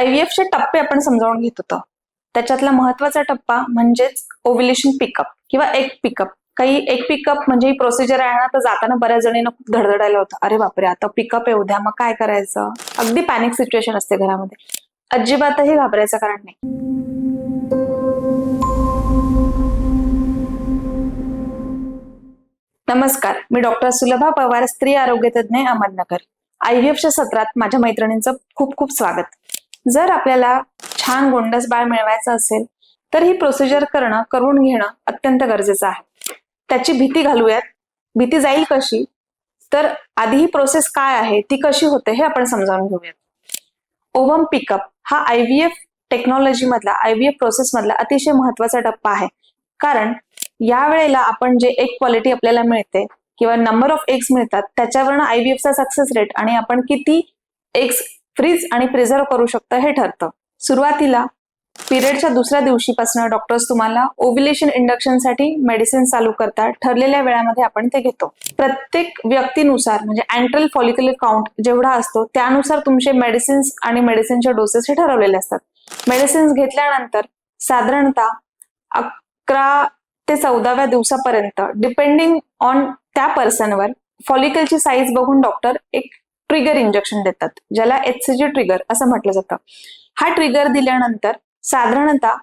आयव्हीएफचे चे टप्पे आपण समजावून घेत होतो. त्याच्यातला महत्त्वाचा टप्पा म्हणजेच ओव्हिलेशन पिकअप किंवा एक पिकअप काही एक पिकअप म्हणजे ही प्रोसिजर आहे ना तर जाताना बऱ्याच जणींना खूप धडधडायला होतं. अरे बापरे आता पिकअप येऊ द्या मग काय करायचं? अगदी पॅनिक सिच्युएशन असते घरामध्ये. अजिबातही घाबरायचं कारण नाही. नमस्कार मी डॉक्टर सुलभा पवार स्त्री आरोग्य तज्ज्ञ अहमदनगर. आयव्हीएफच्या सत्रात माझ्या मैत्रिणींचं खूप खूप स्वागत. जर आपल्याला छान गोंडस बाळ मिळवायचं असेल तर ही प्रोसिजर करणं करून घेणं अत्यंत गरजेचं आहे. त्याची भीती घालूयात. भीती जाईल कशी? तर आधी ही प्रोसेस काय आहे ती कशी होते हे आपण समजावून घेऊयात. ओव्हम पिकअप हा आयव्हीएफ टेक्नॉलॉजी मधला आयव्हीएफ प्रोसेस मधला अतिशय महत्त्वाचा टप्पा आहे. कारण या वेळेला आपण जे एक क्वालिटी आपल्याला मिळते किंवा नंबर ऑफ एग्स मिळतात त्याच्यावरनं आयव्हीएफचा सक्सेस रेट आणि आपण किती एग्स फ्रीज आणि प्रिझर्व करू शकतं हे ठरतं. सुरुवातीला पिरियडच्या दुसऱ्या दिवशीपासून डॉक्टर्स तुम्हाला ओव्हिलेशन इंडक्शनसाठी मेडिसिन चालू करतात. ठरलेल्या वेळामध्ये आपण ते घेतो. प्रत्येक व्यक्तीनुसार म्हणजे अँट्रल फॉलिक्युलर काउंट जेवढा असतो त्यानुसार तुमचे मेडिसिन्स आणि मेडिसिनचे डोसेस हे ठरवलेले असतात. मेडिसिन्स घेतल्यानंतर साधारणतः अकरा ते चौदाव्या दिवसापर्यंत डिपेंडिंग ऑन त्या पर्सनवर फॉलिकलची साईज बघून डॉक्टर एक ट्रिगर इंजेक्शन देतात ज्याला एचसीजी ट्रिगर असं म्हटलं जातं. हा ट्रिगर दिल्यानंतर साधारणतः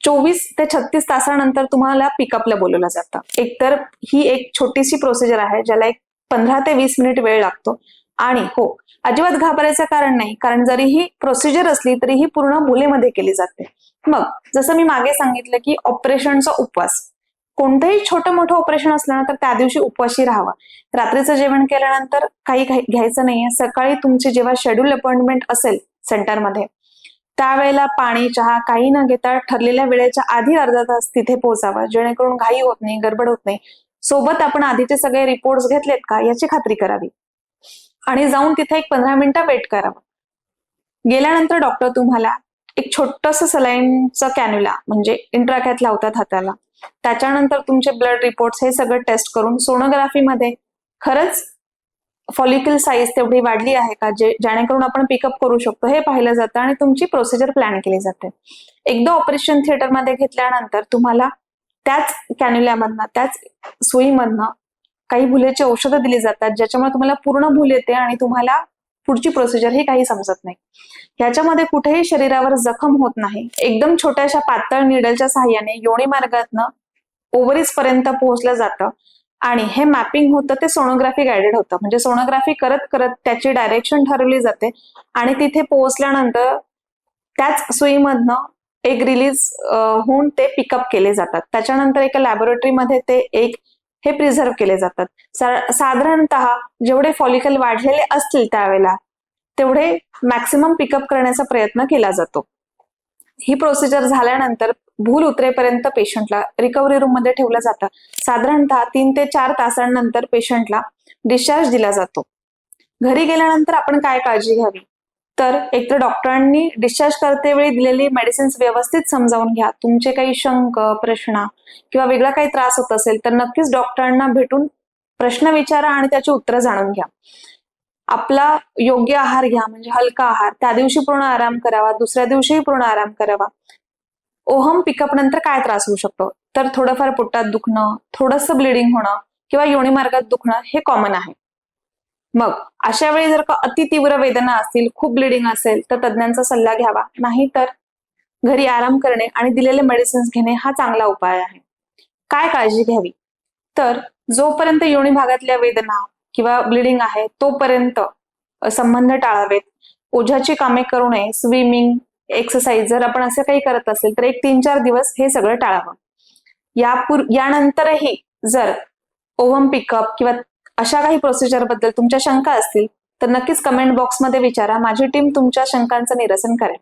चोवीस ते छत्तीस तासानंतर तुम्हाला पिकअपला बोलवलं जातं. एकतर ही एक छोटीशी प्रोसिजर आहे ज्याला एक पंधरा ते वीस मिनिट वेळ लागतो. आणि हो अजिबात घाबरायचं कारण नाही कारण जरी ही प्रोसिजर असली तरी ही पूर्ण भुलेमध्ये केली जाते. मग जसं मी मागे सांगितलं की ऑपरेशनचा उपवास. कोणतंही छोटं मोठं ऑपरेशन असलं ना तर त्या दिवशी उपवाशी राहावं. रात्रीचं जेवण केल्यानंतर काही घ्यायचं नाहीये. सकाळी तुमची जेव्हा शेड्यूल अपॉइंटमेंट असेल सेंटरमध्ये त्यावेळेला पाणी चहा काही न घेता ठरलेल्या वेळेच्या आधी अर्धा तास तिथे पोहोचावा. जेणेकरून घाई होत नाही गडबड होत नाही. सोबत आपण आधीचे सगळे रिपोर्ट्स घेतलेत का याची खात्री करावी. आणि जाऊन तिथे एक पंधरा मिनिटं वेट करावं. गेल्यानंतर डॉक्टर तुम्हाला एक छोटस सलाईनचा कॅन्युला म्हणजे इंट्राकॅथ लावतात हाताला. त्याच्यानंतर तुमचे ब्लड रिपोर्ट्स हे सगळं टेस्ट करून सोनोग्राफीमध्ये खरंच फॉलिकल साईज तेवढी वाढली आहे का? जे जेणेकरून आपण पिकअप करू शकतो हे पाहिलं जातं आणि तुमची प्रोसिजर प्लॅन केली जाते. एकदा ऑपरेशन थिएटरमध्ये घेतल्यानंतर तुम्हाला त्याच कॅन्युल्यामधनं त्याच सुईमधनं काही भुलेची औषधं दिली जातात ज्याच्यामुळे तुम्हाला पूर्ण भूल येते आणि तुम्हाला पुढची प्रोसिजर ही काही समजत नाही. ह्याच्यामध्ये कुठेही शरीरावर जखम होत नाही. एकदम छोट्याशा पातळ निडलच्या सहाय्याने योनी मार्गातनं ओव्हरीज पर्यंत पोहोचलं जातं. आणि हे मॅपिंग होतं ते सोनोग्राफी गायडेड होतं. म्हणजे सोनोग्राफी करत करत त्याची डायरेक्शन ठरवली जाते. आणि तिथे पोहोचल्यानंतर त्याच सुईमधनं एक रिलीज होऊन ते पिकअप केले जातात. त्याच्यानंतर एका लॅबोरेटरीमध्ये ते एक हे प्रिझर्व केले जातात. साधारणत साधारणतः जेवढे फॉलिकल वाढलेले असतील त्यावेळेला तेवढे मॅक्सिमम पिकअप करण्याचा प्रयत्न केला जातो. ही प्रोसिजर झाल्यानंतर भूल उतरेपर्यंत पेशंटला रिकव्हरी रूममध्ये ठेवलं जातं. साधारणतः तीन ते चार तासांनंतर पेशंटला डिस्चार्ज दिला जातो. घरी गेल्यानंतर आपण काय काळजी घ्यावी? तर एकतर डॉक्टरांनी डिस्चार्ज करते वेळी दिलेली मेडिसिन्स व्यवस्थित समजावून घ्या. तुमचे काही शंक प्रश्न किंवा वेगळा काही त्रास होत असेल तर नक्कीच डॉक्टरांना भेटून प्रश्न विचारा आणि त्याची उत्तरं जाणून घ्या. आपला योग्य आहार घ्या म्हणजे हलका आहार. त्या दिवशी पूर्ण आराम करावा दुसऱ्या दिवशीही पूर्ण आराम करावा. ओहम पिकअप नंतर काय त्रास होऊ शकतो? तर थोडंफार पोटात दुखणं थोडंसं ब्लिडिंग होणं किंवा योनी मार्गात दुखणं हे कॉमन आहे. मग अशा वेळी जर का अति तीव्र वेदना असतील खूप ब्लिडिंग असेल तर तज्ज्ञांचा सल्ला घ्यावा. नाहीतर घरी आराम करणे आणि दिलेले मेडिसिन्स घेणे हा चांगला उपाय आहे. काय काळजी घ्यावी? तर जोपर्यंत योनी भागातल्या वेदना किंवा ब्लिडिंग आहे तोपर्यंत संबंध टाळावेत. ओझ्याची कामे करू नये. स्विमिंग एक्सरसाइज जर आपण असं काही करत असेल तर एक तीन चार दिवस हे सगळं टाळावं. यापूर यानंतरही जर ओव्हम पिकअप किंवा अशा काही प्रोसिजरबद्दल तुमच्या शंका असतील तर नक्कीच कमेंट बॉक्समध्ये विचारा. माझी टीम तुमच्या शंकांचं निरसन करेल.